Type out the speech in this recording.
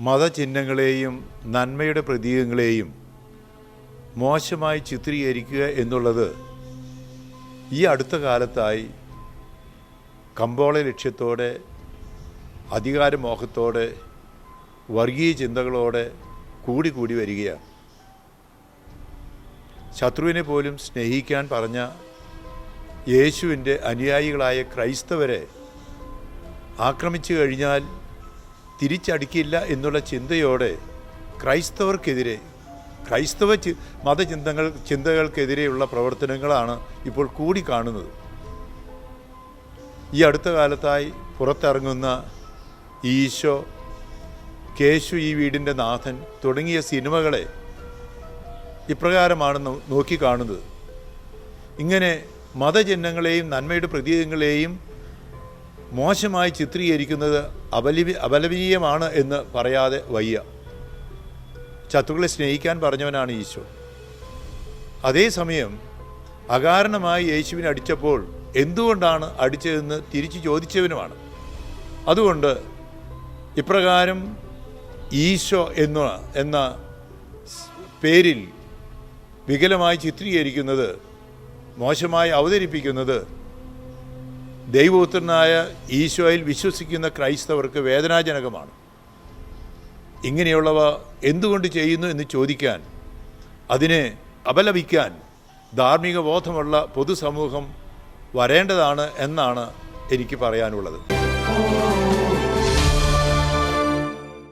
മതചിഹ്നങ്ങളെയും നന്മയുടെ പ്രതീകങ്ങളെയും മോശമായി ചിത്രീകരിക്കുക എന്നുള്ളത് ഈ അടുത്ത കാലത്തായി കമ്പോള ലക്ഷ്യത്തോടെ അധികാരമോഹത്തോടെ വർഗീയ ചിന്തകളോടെ കൂടി കൂടി വരികയാണ്. ശത്രുവിനെ പോലും സ്നേഹിക്കാൻ പറഞ്ഞ യേശുവിന്റെ അനുയായികളായ ക്രൈസ്തവരെ ആക്രമിച്ചു കഴിഞ്ഞാൽ തിരിച്ചടിക്കില്ല എന്നുള്ള ചിന്തയോടെ ക്രൈസ്തവർക്കെതിരെ ക്രൈസ്തവ മതചിന്തകൾ ചിന്തകൾക്കെതിരെയുള്ള പ്രവർത്തനങ്ങളാണ് ഇപ്പോൾ കൂടി കാണുന്നത് ഈ അടുത്ത കാലത്തായി പുറത്തിറങ്ങുന്ന ഈശോ കേശു ഈ വീടിന്റെ നാഥൻ തുടങ്ങിയ സിനിമകളെ ഇപ്രകാരമാണ് നോക്കിക്കാണുന്നത്. ഇങ്ങനെ മതചിഹ്നങ്ങളെയും നന്മയുടെ പ്രതീകങ്ങളെയും മോശമായി ചിത്രീകരിക്കുന്നത് അപലപി അപലപനീയമാണ് എന്ന് പറയാതെ വയ്യ. ശത്രുക്കളെ സ്നേഹിക്കാൻ പറഞ്ഞവനാണ് ഈശോ. അതേസമയം അകാരണമായി യേശുവിനെ അടിച്ചപ്പോൾ എന്തുകൊണ്ടാണ് അടിച്ചതെന്ന് തിരിച്ചു ചോദിച്ചവനുമാണ്. അതുകൊണ്ട് ഇപ്രകാരം ഈശോ എന്ന എന്ന പേരിൽ വികലമായി ചിത്രീകരിക്കുന്നത് മോശമായി അവതരിപ്പിക്കുന്നത് ദൈവപുത്രനായ ഈശോയിൽ വിശ്വസിക്കുന്ന ക്രൈസ്തവർക്ക് വേദനാജനകമാണ്. ഇങ്ങനെയുള്ളവ എന്തുകൊണ്ട് ചെയ്യുന്നു എന്ന് ചോദിക്കാൻ അതിനെ അപലപിക്കാൻ ധാർമ്മിക ബോധമുള്ള പൊതുസമൂഹം വരേണ്ടതാണ് എന്നാണ് എനിക്ക് പറയാനുള്ളത്.